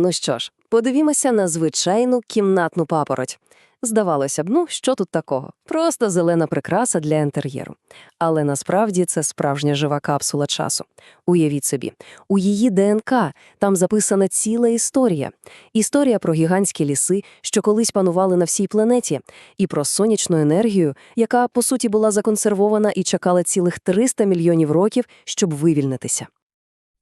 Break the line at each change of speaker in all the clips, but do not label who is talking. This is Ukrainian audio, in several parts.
Ну що ж, подивімося на звичайну кімнатну папороть. Здавалося б, ну що тут такого? Просто зелена прикраса для інтер'єру. Але насправді це справжня жива капсула часу. Уявіть собі, у її ДНК там записана ціла історія. Історія про гігантські ліси, що колись панували на всій планеті, і про сонячну енергію, яка, по суті, була законсервована і чекала цілих 300 мільйонів років, щоб вивільнитися.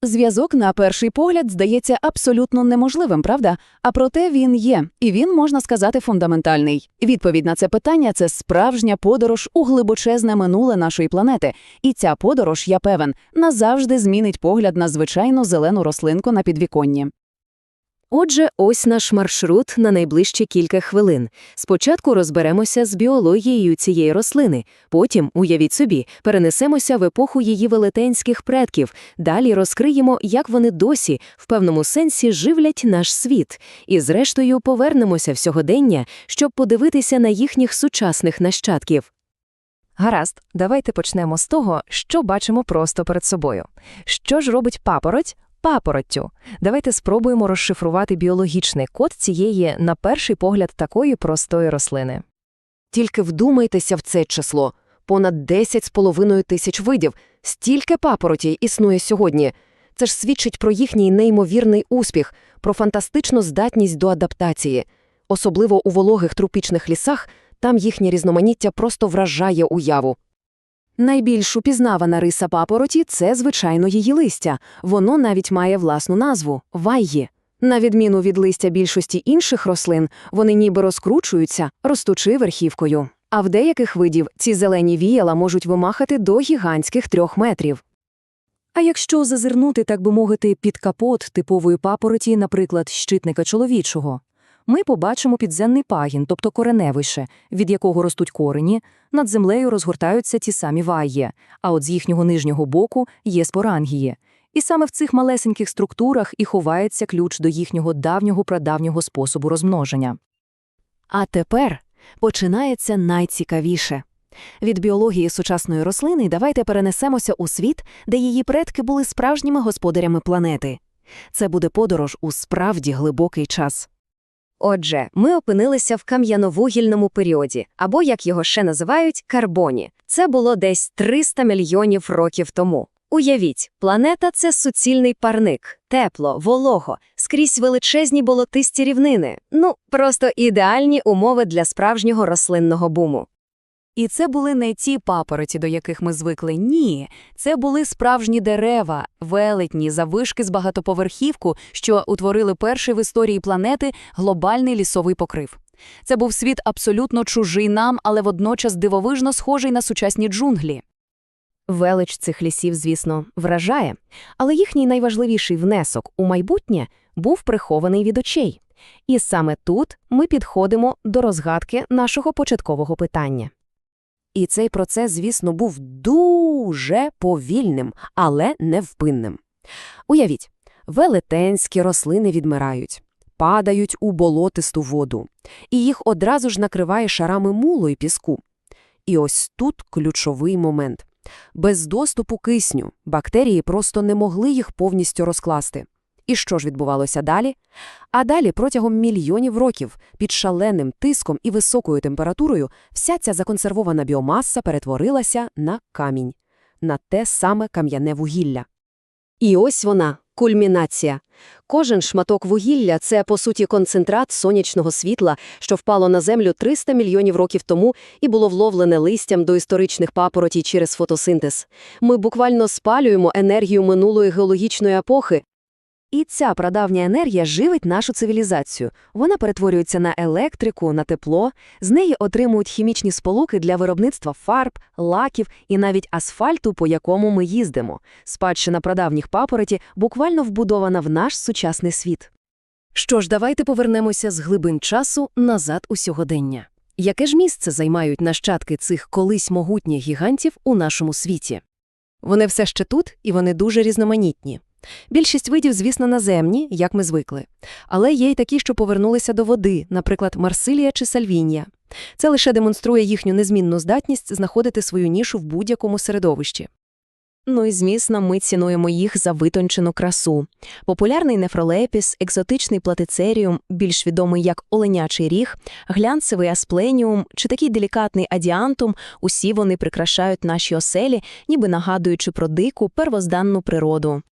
Зв'язок на перший погляд здається абсолютно неможливим, правда? А проте він є, і він, можна сказати, фундаментальний. Відповідь на це питання це справжня подорож у глибочезне минуле нашої планети. І ця подорож, я певен, назавжди змінить погляд на звичайну зелену рослинку на підвіконні.
Отже, ось наш маршрут на найближчі кілька хвилин. Спочатку розберемося з біологією цієї рослини, потім, уявіть собі, перенесемося в епоху її велетенських предків, далі розкриємо, як вони досі, в певному сенсі, живлять наш світ, і зрештою повернемося в сьогодення, щоб подивитися на їхніх сучасних нащадків.
Гаразд, давайте почнемо з того, що бачимо просто перед собою. Що ж робить папороть? Папороттю. Давайте спробуємо розшифрувати біологічний код цієї, на перший погляд, такої простої рослини.
Тільки вдумайтеся в це число. Понад 10 з половиною тисяч видів. Стільки папоротій існує сьогодні. Це ж свідчить про їхній неймовірний успіх, про фантастичну здатність до адаптації. Особливо у вологих тропічних лісах, там їхнє різноманіття просто вражає уяву.
Найбільш упізнавана риса папороті – це, звичайно, її листя. Воно навіть має власну назву – вайї. На відміну від листя більшості інших рослин, вони ніби розкручуються, ростучи верхівкою. А в деяких видів ці зелені віяла можуть вимахати до гігантських трьох метрів.
А якщо зазирнути, так би мовити, під капот типової папороті, наприклад, щитника чоловічого, ми побачимо підземний пагін, тобто кореневище, від якого ростуть корені, над землею розгортаються ті самі вайє, а от з їхнього нижнього боку є спорангії. І саме в цих малесеньких структурах і ховається ключ до їхнього давнього прадавнього способу розмноження.
А тепер починається найцікавіше. Від біології сучасної рослини давайте перенесемося у світ, де її предки були справжніми господарями планети. Це буде подорож у справді глибокий час.
Отже, ми опинилися в кам'яновугільному періоді, або, як його ще називають, карбоні. Це було десь 300 мільйонів років тому. Уявіть, планета це суцільний парник, тепло, волого, скрізь величезні болотисті рівнини. Ну, просто ідеальні умови для справжнього рослинного буму.
І це були не ті папороті, до яких ми звикли. Ні, це були справжні дерева, велетні, завишки з багатоповерхівку, що утворили перший в історії планети глобальний лісовий покрив. Це був світ абсолютно чужий нам, але водночас дивовижно схожий на сучасні джунглі.
Велич цих лісів, звісно, вражає, але їхній найважливіший внесок у майбутнє був прихований від очей. І саме тут ми підходимо до розгадки нашого початкового питання. І цей процес, звісно, був дуже повільним, але невпинним. Уявіть, велетенські рослини відмирають, падають у болотисту воду, і їх одразу ж накриває шарами мулу і піску. І ось тут ключовий момент. Без доступу кисню бактерії просто не могли їх повністю розкласти. І що ж відбувалося далі? А далі, протягом мільйонів років, під шаленим тиском і високою температурою, вся ця законсервована біомаса перетворилася на камінь, на те саме кам'яне вугілля. І ось вона, кульмінація. Кожен шматок вугілля – це, по суті, концентрат сонячного світла, що впало на Землю 300 мільйонів років тому і було вловлене листям до історичних папоротій через фотосинтез. Ми буквально спалюємо енергію минулої геологічної епохи, і ця прадавня енергія живить нашу цивілізацію. Вона перетворюється на електрику, на тепло, з неї отримують хімічні сполуки для виробництва фарб, лаків і навіть асфальту, по якому ми їздимо. Спадщина прадавніх папороті буквально вбудована в наш сучасний світ. Що ж, давайте повернемося з глибин часу назад у сьогодення. Яке ж місце займають нащадки цих колись могутніх гігантів у нашому світі? Вони все ще тут, і вони дуже різноманітні. Більшість видів, звісно, наземні, як ми звикли. Але є й такі, що повернулися до води, наприклад, Марсилія чи Сальвінія. Це лише демонструє їхню незмінну здатність знаходити свою нішу в будь-якому середовищі. Ну і, звісно, ми цінуємо їх за витончену красу. Популярний нефролепіс, екзотичний платицеріум, більш відомий як оленячий ріг, глянцевий аспленіум чи такий делікатний адіантум – усі вони прикрашають наші оселі, ніби нагадуючи про дику первозданну природу.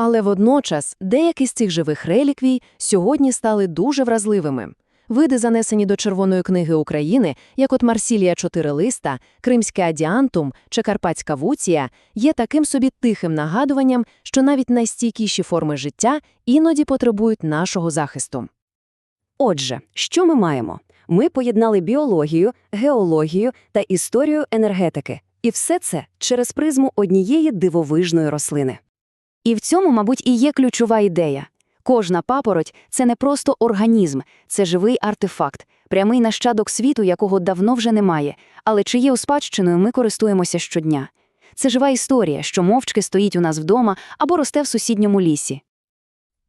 Але водночас деякі з цих живих реліквій сьогодні стали дуже вразливими. Види, занесені до Червоної книги України, як от Марсілія чотирилиста, Кримський адіантум чи Карпатська вуція, є таким собі тихим нагадуванням, що навіть найстійкіші форми життя іноді потребують нашого захисту.
Отже, що ми маємо? Ми поєднали біологію, геологію та історію енергетики. І все це через призму однієї дивовижної рослини. І в цьому, мабуть, і є ключова ідея. Кожна папороть – це не просто організм, це живий артефакт, прямий нащадок світу, якого давно вже немає, але чиєю спадщиною ми користуємося щодня. Це жива історія, що мовчки стоїть у нас вдома або росте в сусідньому лісі.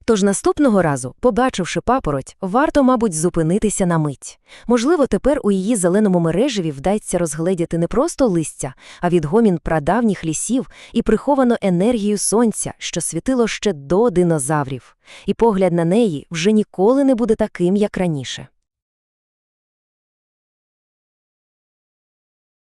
Тож наступного разу, побачивши папороть, варто, мабуть, зупинитися на мить. Можливо, тепер у її зеленому мережеві вдасться розгледіти не просто листя, а відгомін прадавніх лісів і приховану енергію сонця, що світило ще до динозаврів. І погляд на неї вже ніколи не буде таким, як раніше.